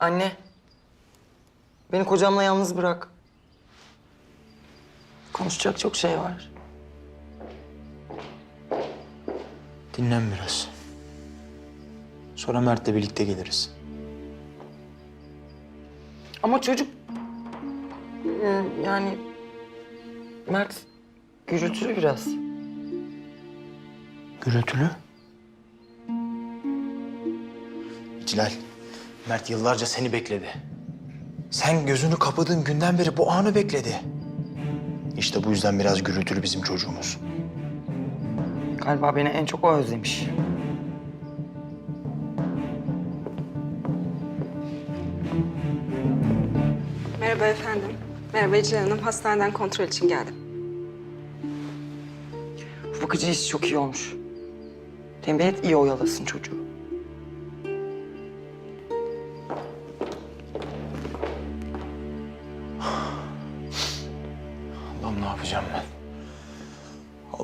Anne. Beni kocamla yalnız bırak. Konuşacak çok şey var. Dinlen biraz. Sonra Mert'le birlikte geliriz. Ama çocuk... e, Yani... Mert gürültülü biraz. Gürültülü. Cilal, Mert yıllarca seni bekledi. Sen gözünü kapadığın günden beri bu anı bekledi. İşte bu yüzden biraz gürültülü bizim çocuğumuz. Galiba beni en çok o özlemiş. Merhaba efendim. Merhaba Ecel Hanım. Hastaneden kontrol için geldim. Bu bakıcı işi çok iyi olmuş. Tembih et iyi oyalasın çocuğu.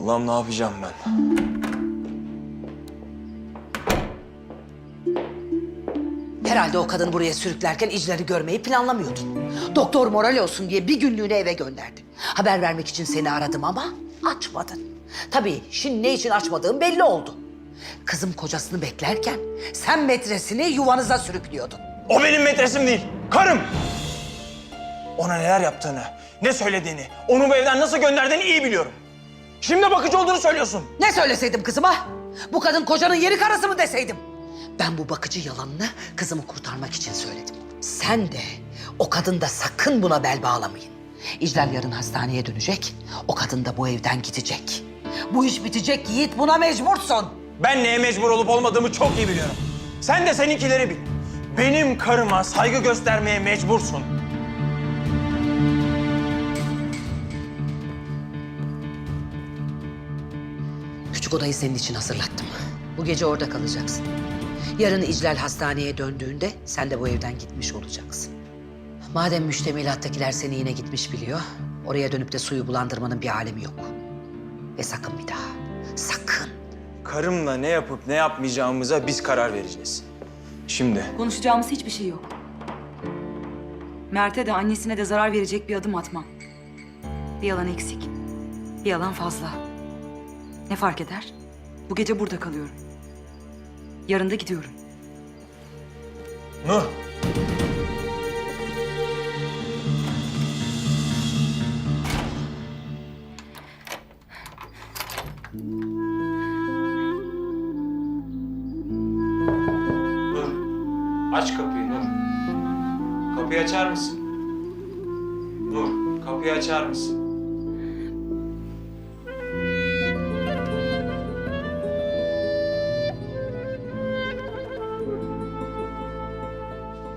Allah'ım ne yapacağım ben? Herhalde o kadını buraya sürüklerken İcler'i görmeyi planlamıyordun. Doktor moral olsun diye bir günlüğüne eve gönderdim. Haber vermek için seni aradım ama açmadın. Tabii şimdi ne için açmadığım belli oldu. Kızım kocasını beklerken sen metresini yuvanıza sürüklüyordun. O benim metresim değil, karım. Ona neler yaptığını, ne söylediğini, onu bu evden nasıl gönderdiğini iyi biliyorum. Şimdi bakıcı olduğunu söylüyorsun. Ne söyleseydim kızıma? Bu kadın kocanın yeri karısı mı deseydim? Ben bu bakıcı yalanını kızımı kurtarmak için söyledim. Sen de o kadın da sakın buna bel bağlamayın. İclal yarın hastaneye dönecek. O kadın da bu evden gidecek. Bu iş bitecek Yiğit buna mecbursun. Ben neye mecbur olup olmadığımı çok iyi biliyorum. Sen de seninkileri bil. Benim karıma saygı göstermeye mecbursun. Küçük odayı senin için hazırlattım. Bu gece orada kalacaksın. Yarın İclal hastaneye döndüğünde sen de bu evden gitmiş olacaksın. Madem müştemilattakiler seni yine gitmiş biliyor, oraya dönüp de suyu bulandırmanın bir alemi yok. Ve sakın bir daha, sakın. Karımla ne yapıp ne yapmayacağımıza biz karar vereceğiz. Şimdi Konuşacağımız hiçbir şey yok. Mert'e de annesine de zarar verecek bir adım atmam. Bir yalan eksik. Bir yalan fazla. Ne fark eder? Bu gece burada kalıyorum. Yarın da gidiyorum. Nur. Nur. Aç kapıyı Nur. Kapıyı açar mısın? Nur, kapıyı açar mısın?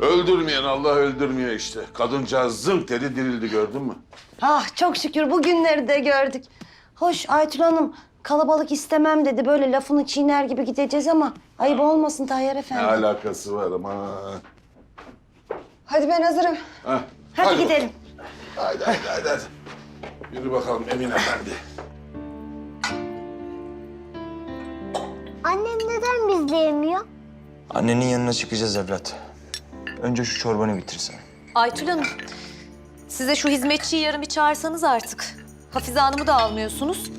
Öldürmeyen Allah öldürmüyor işte. Kadıncağız zınk dedi dirildi gördün mü? Ah çok şükür bu günleri de gördük. Hoş Aytül Hanım kalabalık istemem dedi. Böyle lafını çiğner gibi gideceğiz ama ayıp olmasın Tayyar Ne Efendi. alakası var ama. Hadi ben hazırım. Hah, Hadi, gidelim. Hadi hadi hadi. hadi. Yürü bakalım Emin Efendi. Annem neden bizle yemiyor? Annenin yanına çıkacağız evlat. Önce şu çorbanı bitirsen. Aytül Hanım, size şu hizmetçiyi yarın bir çağırsanız artık. Hafize Hanım'ı da almıyorsunuz.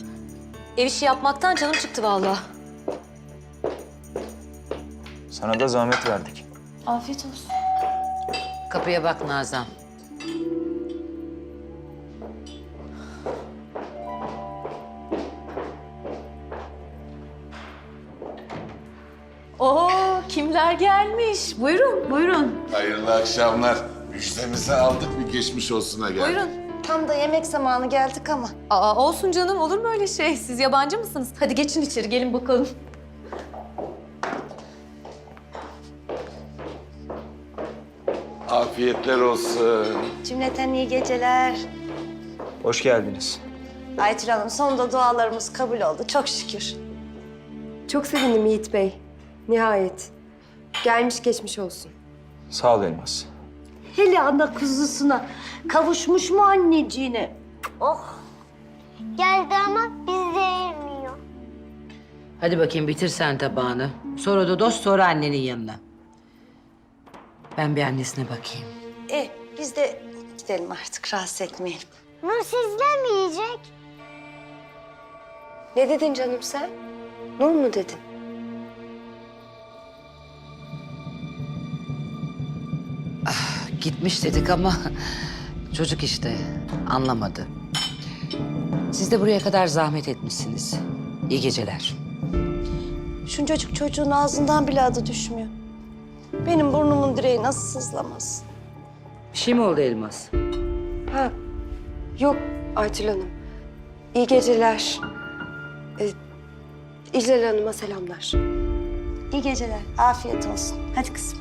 Ev işi yapmaktan canım çıktı vallahi. Sana da zahmet verdik. Afiyet olsun. Kapıya bak Nazan. Oo, kimler gelmiş? Buyurun, buyurun. Hayırlı akşamlar. Müjdemizi aldık bir geçmiş olsuna geldik. Buyurun. Tam da yemek zamanı geldik ama. Aa, olsun canım, olur mu öyle şey? Siz yabancı mısınız? Hadi geçin içeri, gelin bakalım. Afiyetler olsun. Cümleten iyi geceler. Hoş geldiniz. Aytül Hanım sonunda dualarımız kabul oldu çok şükür. Çok sevindim Yiğit Bey. Nihayet. Gelmiş geçmiş olsun. Sağ ol Elmas. Hele ana kuzusuna kavuşmuş mu anneciğine? Oh. Geldi ama bizle yemiyor. Hadi bakayım bitir sen tabağını. Sonra da dost sonra annenin yanına. Ben bir annesine bakayım. E biz de gidelim artık rahatsız etmeyelim. Nur sizle mi yiyecek? Ne dedin canım sen? Nur mu dedin? Gitmiş dedik ama çocuk işte anlamadı. Siz de buraya kadar zahmet etmişsiniz. İyi geceler. Şuncacık çocuğun ağzından bile adı düşmüyor. Benim burnumun direği nasıl sızlamaz? Bir şey mi oldu Elmas? Ha, yok Aytül Hanım. İyi geceler. Ee, İclal Hanım'a selamlar. İyi geceler, afiyet olsun. Hadi kızım.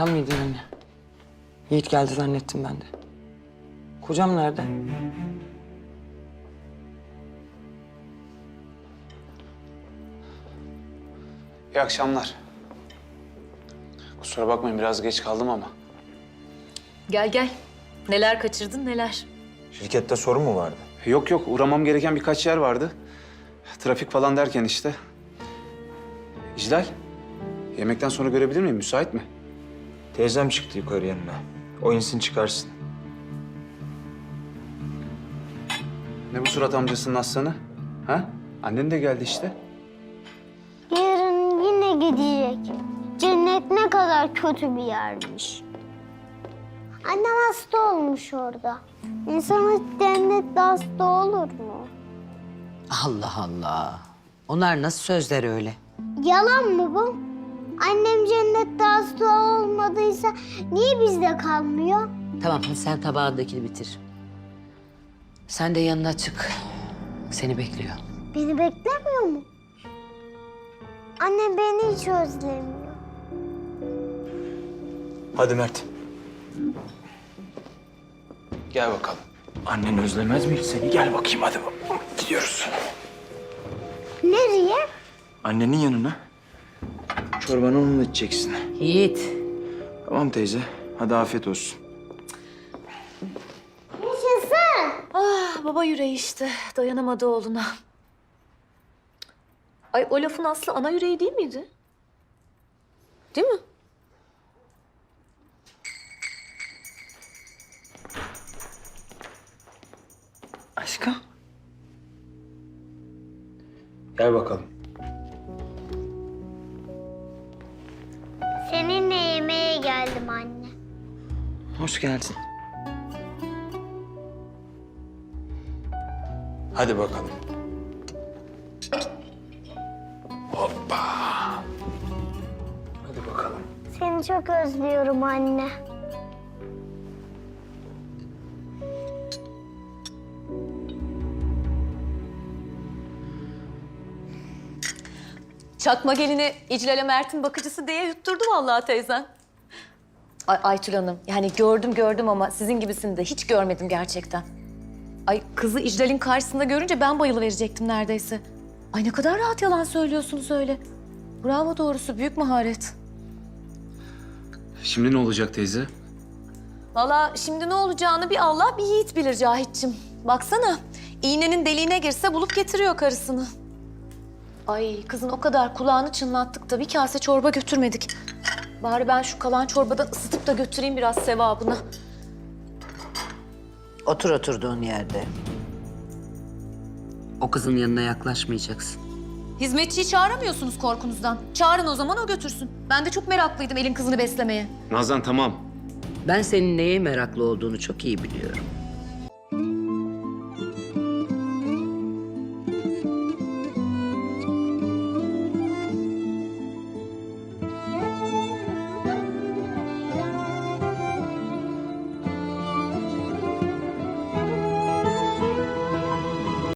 Sen miydin anne? Yiğit geldi zannettim ben de. Kocam nerede? İyi akşamlar. Kusura bakmayın biraz geç kaldım ama. Gel gel. Neler kaçırdın neler. Şirkette sorun mu vardı? Yok yok uğramam gereken birkaç yer vardı. Trafik falan derken işte. İclal, yemekten sonra görebilir miyim? Müsait mi? Teyzem çıktı yukarı yanına. O insin çıkarsın. Ne bu surat amcasının aslanı? Ha? Annen de geldi işte. Yarın yine gidecek. Cennet ne kadar kötü bir yermiş. Annem hasta olmuş orada. İnsan hiç cennette hasta olur mu? Allah Allah. Onlar nasıl sözler öyle? Yalan mı bu? Annem cennette hasta olmadıysa niye bizde kalmıyor? Tamam hadi sen tabağındakini bitir. Sen de yanına çık. Seni bekliyor. Beni beklemiyor mu? Annem beni hiç özlemiyor. Hadi Mert. Gel bakalım. Annen özlemez mi hiç seni? Gel bakayım hadi. bak- Gidiyoruz. Nereye? Annenin yanına. Çorbanı onunla içeceksin. Yiğit. Tamam teyze. Hadi afiyet olsun. Ah baba yüreği işte. Dayanamadı oğluna. Ay o lafın aslı ana yüreği değil miydi? Değil mi? Aşkım. Gel bakalım. Hoş geldin. Hadi bakalım. Hoppa. Hadi bakalım. Seni çok özlüyorum anne. Çakma gelini İclal'e Mert'in bakıcısı diye yutturdu vallahi teyzen. Ay Aytül Hanım yani gördüm gördüm ama sizin gibisini de hiç görmedim gerçekten. Ay kızı İclal'in karşısında görünce ben bayılıverecektim neredeyse. Ay ne kadar rahat yalan söylüyorsunuz öyle. Bravo doğrusu büyük maharet. Şimdi ne olacak teyze? Valla şimdi ne olacağını bir Allah bir yiğit bilir Cahit'cim. Baksana iğnenin deliğine girse bulup getiriyor karısını. Ay kızın o kadar kulağını çınlattık da bir kase çorba götürmedik. Bari ben şu kalan çorbadan ısıtıp da götüreyim biraz sevabına. Otur oturduğun yerde. O kızın yanına yaklaşmayacaksın. Hizmetçiyi çağıramıyorsunuz korkunuzdan. Çağırın o zaman o götürsün. Ben de çok meraklıydım elin kızını beslemeye. Nazan tamam. Ben senin neye meraklı olduğunu çok iyi biliyorum.